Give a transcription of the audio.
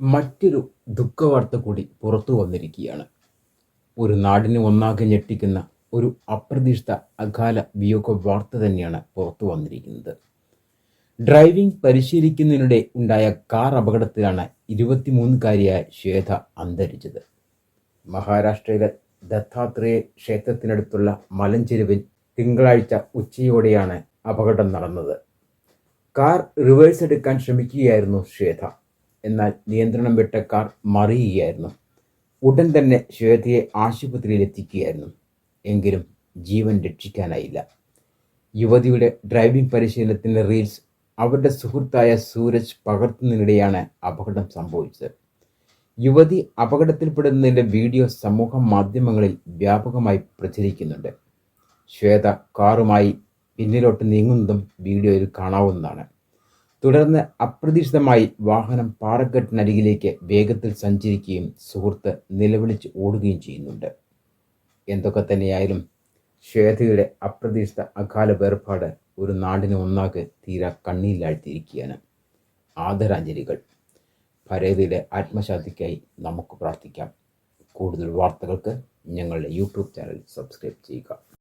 മറ്റൊരു ദുഃഖവാർത്ത കൂടി പുറത്തു വന്നിരിക്കുകയാണ്. ഒരു നാടിനെ ഒന്നാകെ ഞെട്ടിക്കുന്ന ഒരു അപ്രതീക്ഷിത അകാല വിയോഗ വാർത്ത തന്നെയാണ് പുറത്തു വന്നിരിക്കുന്നത്. ഡ്രൈവിംഗ് പരിശീലിക്കുന്നതിനിടെ ഉണ്ടായ കാർ അപകടത്തിലാണ് ഇരുപത്തിമൂന്നുകാരിയായ ശ്വേത അന്തരിച്ചത്. മഹാരാഷ്ട്രയിലെ ദത്താത്രേയ ക്ഷേത്രത്തിനടുത്തുള്ള മലഞ്ചെരുവിൽ തിങ്കളാഴ്ച ഉച്ചയോടെയാണ് അപകടം നടന്നത്. കാർ റിവേഴ്സ് എടുക്കാൻ ശ്രമിക്കുകയായിരുന്നു ശ്വേത. എന്നാൽ നിയന്ത്രണം വിട്ട കാർ മറിയുകയായിരുന്നു. ഉടൻ തന്നെ ശ്വേതയെ ആശുപത്രിയിൽ എത്തിക്കുകയായിരുന്നു എങ്കിലും ജീവൻ രക്ഷിക്കാനായില്ല. യുവതിയുടെ ഡ്രൈവിംഗ് പരിശീലനത്തിന്റെ റീൽസ് അവരുടെ സുഹൃത്തായ സൂരജ് പകർത്തുന്നതിനിടെയാണ് അപകടം സംഭവിച്ചത്. യുവതി അപകടത്തിൽപ്പെടുന്നതിന്റെ വീഡിയോ സമൂഹ മാധ്യമങ്ങളിൽ വ്യാപകമായി പ്രചരിക്കുന്നുണ്ട്. ശ്വേത കാറുമായി പിന്നിലോട്ട് നീങ്ങുന്നതും വീഡിയോയിൽ കാണാവുന്നതാണ്. തുടർന്ന് അപ്രതീക്ഷിതമായി വാഹനം പാറക്കെട്ടിനരികിലേക്ക് വേഗത്തിൽ സഞ്ചരിക്കുകയും സുഹൃത്ത് നിലവിളിച്ച് ഓടുകയും ചെയ്യുന്നുണ്ട്. എന്തൊക്കെ തന്നെയായാലും ശ്വേതയുടെ അപ്രതീക്ഷിത അകാല വേർപാട് ഒരു നാടിനെ ഒന്നാകെ തീരാ കണ്ണീരിലാഴ്ത്തിയിരിക്കുകയാണ്. ആദരാഞ്ജലികൾ. ഭരേതയുടെ ആത്മശാന്തിക്കായി നമുക്ക് പ്രാർത്ഥിക്കാം. കൂടുതൽ വാർത്തകൾക്ക് ഞങ്ങളുടെ യൂട്യൂബ് ചാനൽ സബ്സ്ക്രൈബ് ചെയ്യുക.